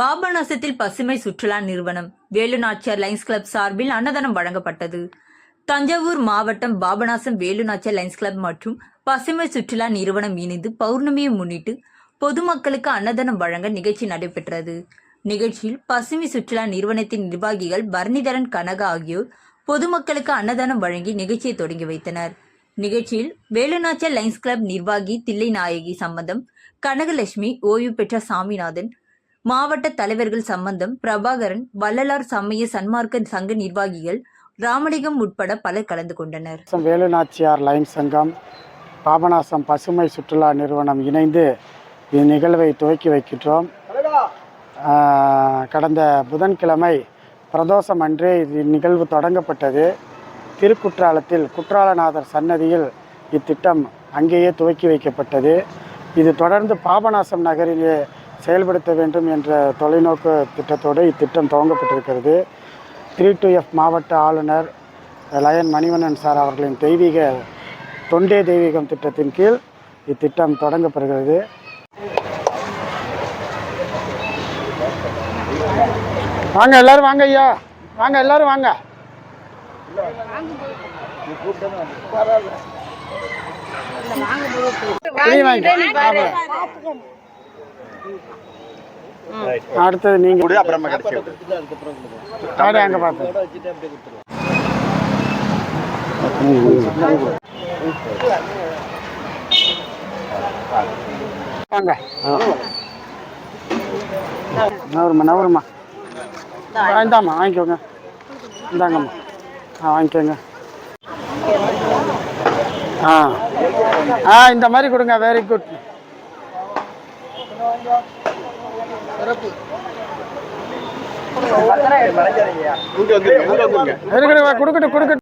பாபநாசத்தில் பசுமை சுற்றுலா நிறுவனம் வேலுநாச்சியார் லைன்ஸ் கிளப் சார்பில் அன்னதானம் வழங்கப்பட்டது. தஞ்சாவூர் மாவட்டம் பாபநாசம் வேலுநாச்சியார் லைன்ஸ் கிளப் மற்றும் பசுமை சுற்றுலா நிறுவனம் இணைந்து பௌர்ணமியை முன்னிட்டு பொதுமக்களுக்கு அன்னதானம் வழங்க நிகழ்ச்சி நடைபெற்றது. நிகழ்ச்சியில் பசுமை சுற்றுலா நிறுவனத்தின் நிர்வாகிகள் பரணிதரன் கனகா ஆகியோர் பொதுமக்களுக்கு அன்னதானம் வழங்கி நிகழ்ச்சியை தொடங்கி வைத்தனர். நிகழ்ச்சியில் வேலுநாச்சியார் லைன்ஸ் கிளப் நிர்வாகி தில்லை நாயகி சம்பந்தம் கனகலட்சுமி ஓய்வு பெற்ற சாமிநாதன் மாவட்ட தலைவர்கள் சம்பந்தம் பிரபாகரன் வள்ளலார் சமய சன்மார்க்க சங்க நிர்வாகிகள் ராமலிங்கம் உட்பட பலர் கலந்து கொண்டனர். வேலுநாச்சியார் லைன் சங்கம் பாபநாசம் பசுமை சுற்றுலா நிறுவனம் இணைந்து இந்நிகழ்வை துவக்கி வைக்கின்றோம். கடந்த புதன்கிழமை பிரதோஷம் அன்றே இந்நிகழ்வு தொடங்கப்பட்டது. திருக்குற்றாலத்தில் குற்றாலநாதர் சன்னதியில் இத்திட்டம் அங்கேயே துவக்கி வைக்கப்பட்டது. இது தொடர்ந்து பாபநாசம் நகரிலே செயல்படுத்த வேண்டும் என்ற தொலைநோக்கு திட்டத்தோடு இத்திட்டம் துவங்கப்பட்டிருக்கிறது. த்ரீ டு எஃப் மாவட்ட ஆளுநர் லயன் மணிவண்ணன் சார் அவர்களின் தெய்வீக தொண்டே தெய்வீகம் திட்டத்தின் கீழ் இத்திட்டம் தொடங்கப்படுகிறது. வாங்க எல்லாரும் வாங்க ஐயா. வாங்க எல்லாரும் வாங்க. நீ அடுத்தது நீங்க. அப்புறமா கடைசி அப்படியே அங்க பார்த்து வாங்க. நவருமா நவருமா இந்தாம்மா வாங்கிக்கோங்க. இந்தாங்கம்மா. ஆ வாங்கிக்கோங்க. ஆ. ஆ இந்த மாதிரி கொடுங்க. வெரி குட் கொடுக்கட்டும் கொடுக்கட்டும்